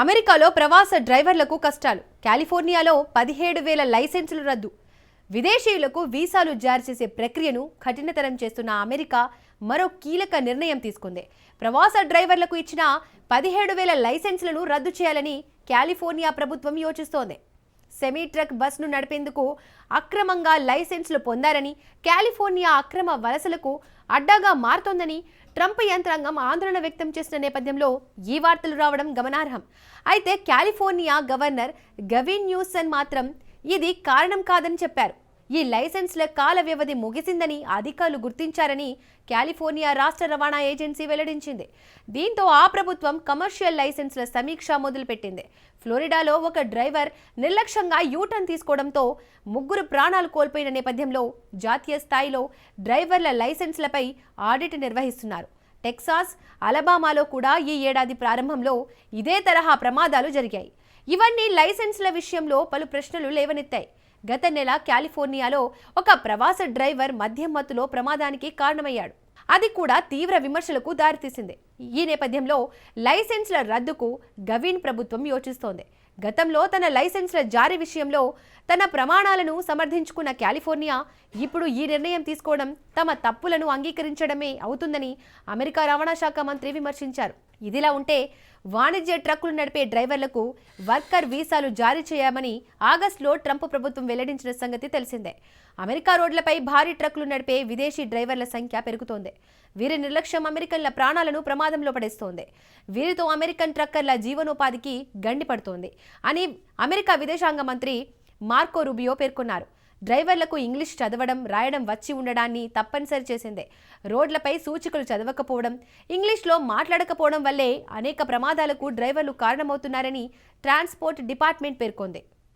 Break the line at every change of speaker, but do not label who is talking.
అమెరికాలో ప్రవాస డ్రైవర్లకు కష్టాలు. కాలిఫోర్నియాలో పదిహేడు వేల లైసెన్సులు రద్దు. విదేశీయులకు వీసాలు జారీ చేసే ప్రక్రియను కఠినతరం చేస్తున్న అమెరికా మరో కీలక నిర్ణయం తీసుకుంది. ప్రవాస డ్రైవర్లకు ఇచ్చిన పదిహేడు వేల లైసెన్సులను రద్దు చేయాలని కాలిఫోర్నియా ప్రభుత్వం యోచిస్తోంది. సెమీ ట్రక్ బస్ను నడిపేందుకు అక్రమంగా లైసెన్సులు పొందారని కాలిఫోర్నియా అక్రమ వలసలకు అడ్డాగా మారుతోందని ట్రంప్ యంత్రాంగం ఆందోళన వ్యక్తం చేసిన నేపథ్యంలో ఈ వార్తలు రావడం గమనార్హం. అయితే కాలిఫోర్నియా గవర్నర్ గవిన్ న్యూసన్ మాత్రం ఇది కారణం కాదని చెప్పారు. ఈ లైసెన్స్ల కాల వ్యవధి ముగిసిందని అధికారులు గుర్తించారని కాలిఫోర్నియా రాష్ట్ర రవాణా ఏజెన్సీ వెల్లడించింది. దీంతో ఆ ప్రభుత్వం కమర్షియల్ లైసెన్స్ల సమీక్ష మొదలుపెట్టింది. ఫ్లోరిడాలో ఒక డ్రైవర్ నిర్లక్ష్యంగా యూటర్న్ తీసుకోవడంతో ముగ్గురు ప్రాణాలు కోల్పోయిన నేపథ్యంలో జాతీయ స్థాయిలో డ్రైవర్ల లైసెన్స్లపై ఆడిట్ నిర్వహిస్తున్నారు. టెక్సాస్ అలబామాలో కూడా ఈ ఏడాది ప్రారంభంలో ఇదే తరహా ప్రమాదాలు జరిగాయి. ఇవన్నీ లైసెన్స్ల విషయంలో పలు ప్రశ్నలు లేవనెత్తాయి. గత నెల కాలిఫోర్నియాలో ఒక ప్రవాస డ్రైవర్ మద్యం మత్తులో ప్రమాదానికి కారణమయ్యాడు. అది కూడా తీవ్ర విమర్శలకు దారితీసింది. ఈ నేపథ్యంలో లైసెన్స్ల రద్దుకు గవీన్ ప్రభుత్వం యోచిస్తోంది. గతంలో తన లైసెన్స్ల జారీ విషయంలో తన ప్రమాణాలను సమర్థించుకున్న కాలిఫోర్నియా ఇప్పుడు ఈ నిర్ణయం తీసుకోవడం తమ తప్పులను అంగీకరించడమే అవుతుందని అమెరికా రవాణా శాఖ మంత్రి విమర్శించారు. ఇదిలా ఉంటే వాణిజ్య ట్రక్కులు నడిపే డ్రైవర్లకు వర్కర్ వీసాలు జారీ చేయమని ఆగస్టులో ట్రంప్ ప్రభుత్వం వెల్లడించిన సంగతి తెలిసిందే. అమెరికా రోడ్లపై భారీ ట్రక్కులు నడిపే విదేశీ డ్రైవర్ల సంఖ్య పెరుగుతోంది. వీరి నిర్లక్ష్యం అమెరికన్ల ప్రాణాలను ప్రమాదంలో పడేస్తోంది. వీరితో అమెరికన్ ట్రక్కర్ల జీవనోపాధికి గండిపడుతోంది అని అమెరికా విదేశాంగ మంత్రి మార్కో రుబియో పేర్కొన్నారు. డ్రైవర్లకు ఇంగ్లీష్ చదవడం రాయడం వచ్చి ఉండడాన్ని తప్పనిసరి చేసిందే. రోడ్లపై సూచికలు చదవకపోవడం ఇంగ్లీష్లో మాట్లాడకపోవడం వల్లే అనేక ప్రమాదాలకు డ్రైవర్లు కారణమవుతున్నారని ట్రాన్స్పోర్ట్ డిపార్ట్మెంట్ పేర్కొంది.